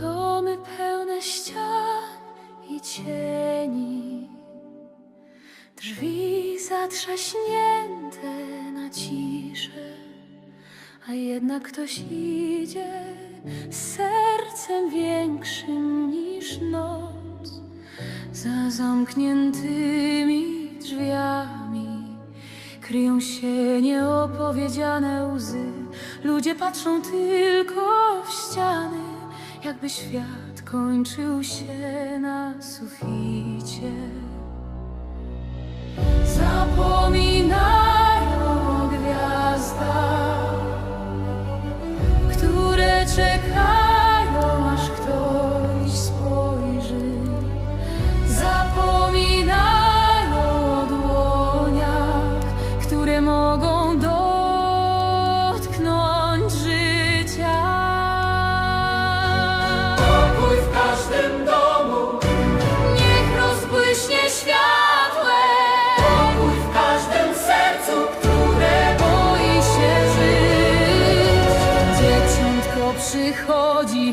Domy pełne ścian i cieni, drzwi zatrzaśnięte na ciszę, a jednak ktoś idzie z sercem większym niż noc, za zamkniętymi drzwiami. Kryją się nieopowiedziane łzy, ludzie patrzą tylko w ściany, jakby świat kończył się na suficie. Zapominają o gwiazdach, które czekają, mogą dotknąć życia. Pokój w każdym domu, Niech rozbłyśnie światłem, pokój w każdym sercu, które boi się żyć. Dzieciątko przychodzi,